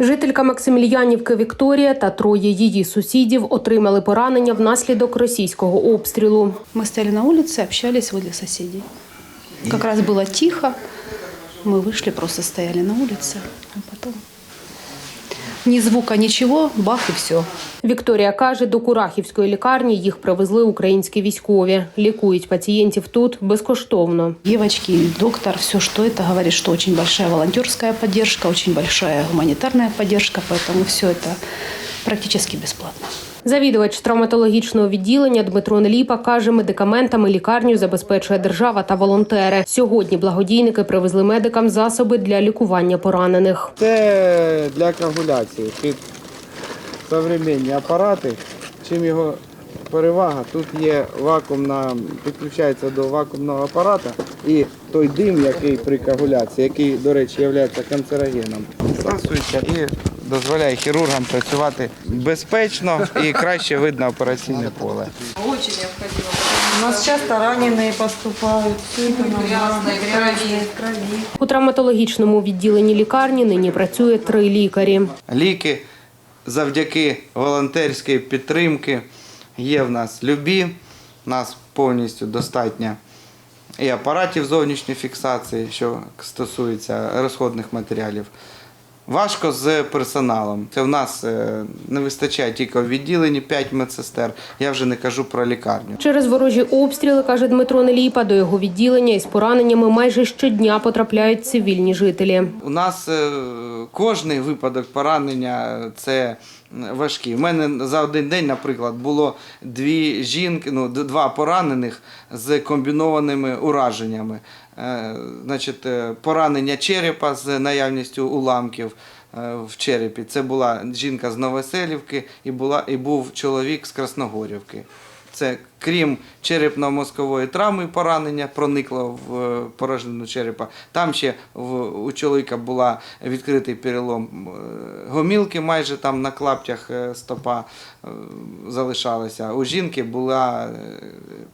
Жителька Максимільянівки Вікторія та троє її сусідів отримали поранення внаслідок російського обстрілу. Мы стояли на улице, общались возле соседей. Как раз было тихо. Мы вышли, просто стояли на улице. А потом ни звука, ничего, бах и все. Вікторія каже, до Курахівської лікарні їх привезли українські військові. Лікують пацієнтів тут безкоштовно. Девочки, доктор, все, что это говорит, что очень большая волонтерская поддержка, очень большая гуманитарная поддержка, поэтому все это практически бесплатно. Завідувач травматологічного відділення Дмитро Неліпа каже, медикаментами лікарню забезпечує держава та волонтери. Сьогодні благодійники привезли медикам засоби для лікування поранених. Це для коагуляції. Тут современні апарати. Чим його перевага, тут є вакуумна, підключається до вакуумного апарата і той дим, який при коагуляції, який, до речі, є канцерогеном, всасується і дозволяє хірургам працювати безпечно і краще видно операційне поле. У нас часто раненые поступают, все это нормально, грязные, в крови. У травматологічному відділенні лікарні нині працює три лікарі. Ліки завдяки волонтерській підтримки є в нас любі, у нас повністю достатньо і апаратів зовнішньої фіксації, що стосується розходних матеріалів. Важко з персоналом. Це в нас е, не вистачає тільки в відділенні 5 медсестер. Я вже не кажу про лікарню. Через ворожі обстріли, каже Дмитро Неліпа, до його відділення із пораненнями майже щодня потрапляють цивільні жителі. У нас е, кожний випадок поранення це важкий. У мене за один день, наприклад, було дві жінки, ну два поранених з комбінованими ураженнями. Е, Значить, е, поранення черепа з наявністю уламків. Е, В черепі це була жінка з Новоселівки і була і був чоловік з Красногорівки. Це крім черепно-мозкової травми поранення проникло в е, порожнину черепа. Там ще в, у чоловіка була відкритий перелом е, гомілки, майже там на клаптях стопа залишалася. У жінки була е,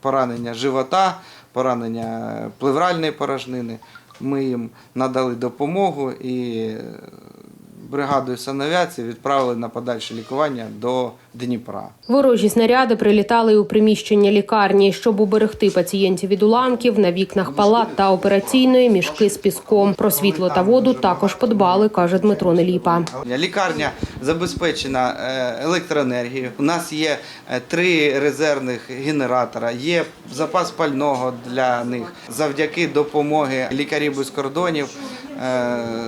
поранення живота, поранення плевральної порожнини. Ми їм надали допомогу і бригадою санавіації відправили на подальше лікування до Дніпра. Ворожі снаряди прилітали у приміщення лікарні, щоб уберегти пацієнтів від уламків на вікнах палат та операційної мішки з піском. Про світло та воду також подбали, каже Дмитро Неліпа. Лікарня забезпечена е, електроенергією. У нас є е, три резервних генератора, є запас пального для них. Завдяки допомоги лікарів без кордонів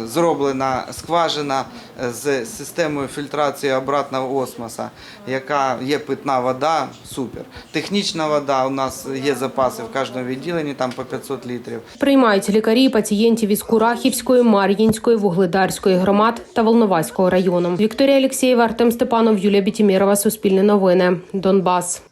зроблена скважина з системою фільтрації обратного осмоса, яка є питна вода, супер. Технічна вода у нас є запаси в кожному відділенні, там по 500 літрів. Приймають лікарі пацієнтів із Курахівської, Мар'їнської, Вугледарської громад та Волноваського району. Вікторія Алєксєєва, Артем Степанов, Юлія Бітімірова, Суспільне новини, Донбас.